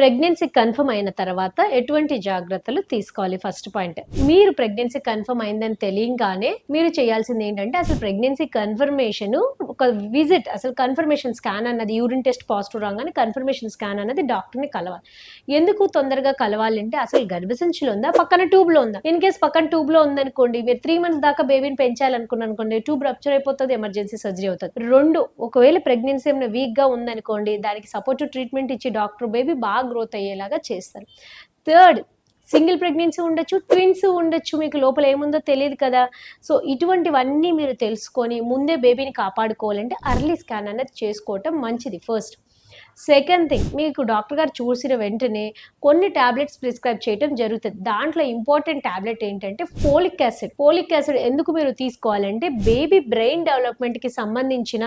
Pregnancy confirm అయిన తర్వాత ఎటువంటి జాగ్రత్తలు తీసుకోవాలి? First point. మీరు ప్రెగ్నెన్సీ కన్ఫర్మ్ అయిందని తెలియగానే మీరు చేయాల్సింది ఏంటంటే అసలు ప్రెగ్నెన్సీ కన్ఫర్మేషన్ ఒక విజిట్ అసలు కన్ఫర్మేషన్ స్కాన్ అన్నది యూరిన్ టెస్ట్ పాజిటివ్ రాగానే కన్ఫర్మేషన్ స్కాన్ అన్నది డాక్టర్ని కలవాలి. ఎందుకు తొందరగా కలవాలంటే అసలు గర్భసంచిలో ఉందా? పక్కన ట్యూబ్లో ఉందా? ఇన్ కేస్ పక్కన ట్యూబ్లో ఉందనుకోండి మీరు త్రీ మంత్స్ దాకా బేబీని పెంచాలనుకున్నాను అనుకోండి ట్యూబ్ రప్చర్ అయిపోతుంది ఎమర్జెన్సీ సర్జరీ అవుతుంది. రెండు ఒకవేళ ప్రెగ్నెన్సీ ఏమైనా వీక్గా ఉందనుకోండి దానికి సపోర్టివ్ ట్రీట్మెంట్ ఇచ్చి డాక్టర్ బేబీ బాగా గ్రోత్ అయ్యేలాగా చేస్తారు. థర్డ్ సింగిల్ ప్రెగ్నెన్సీ ఉండొచ్చు ట్విన్స్ ఉండొచ్చు మీకు లోపల ఏముందో తెలియదు కదా. సో ఇటువంటివన్నీ మీరు తెలుసుకొని ముందే బేబీని కాపాడుకోవాలంటే అర్లీ స్కాన్ అనేది చేసుకోవటం మంచిది ఫస్ట్ సెకండ్ థింగ్ మీకు డాక్టర్ గారు చూసిన వెంటనే కొన్ని టాబ్లెట్స్ ప్రిస్క్రైబ్ చేయడం జరుగుతుంది. దాంట్లో ఇంపార్టెంట్ ట్యాబ్లెట్ ఏంటంటే ఫోలిక్ యాసిడ్. ఫోలిక్ యాసిడ్ ఎందుకు మీరు తీసుకోవాలంటే బేబీ బ్రెయిన్ డెవలప్మెంట్కి సంబంధించిన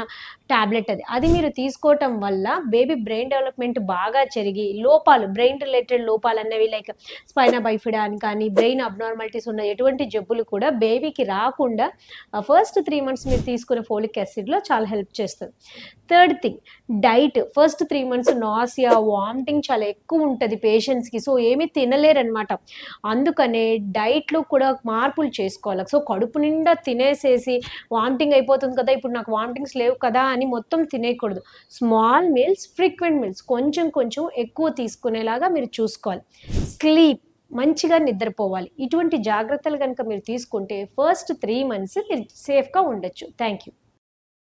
టాబ్లెట్ అది. అది మీరు తీసుకోవటం వల్ల బేబీ బ్రెయిన్ డెవలప్మెంట్ బాగా జరిగి లోపాలు బ్రెయిన్ రిలేటెడ్ లోపాలు అన్నవి లైక్ స్పైనా బైఫిడా అని కానీ బ్రెయిన్ అబ్నార్మాలిటీస్ ఉన్న ఎటువంటి జబ్బులు కూడా బేబీకి రాకుండా ఫస్ట్ త్రీ మంత్స్ మీరు తీసుకునే ఫోలిక్ యాసిడ్లో చాలా హెల్ప్ చేస్తుంది. Third thing diet. First three months nausea vomiting చాలా ఎక్కువ ఉంటుంది పేషెంట్స్కి సో ఏమీ తినలేరనమాట అందుకనే డైట్లో కూడా మార్పులు చేసుకోవాలి. సో కడుపు నిండా తినేసేసి వామిటింగ్ అయిపోతుంది కదా ఇప్పుడు నాకు వామిటింగ్స్ లేవు కదా అని మొత్తం తినేయకూడదు. స్మాల్ మీల్స్ ఫ్రీక్వెంట్ మీల్స్ కొంచెం కొంచెం ఎక్కువ తీసుకునేలాగా మీరు చూసుకోవాలి. స్లీప్ మంచిగా నిద్రపోవాలి. ఇటువంటి జాగ్రత్తలు కనుక మీరు తీసుకుంటే ఫస్ట్ త్రీ మంత్స్ మీరు సేఫ్గా ఉండొచ్చు. Thank you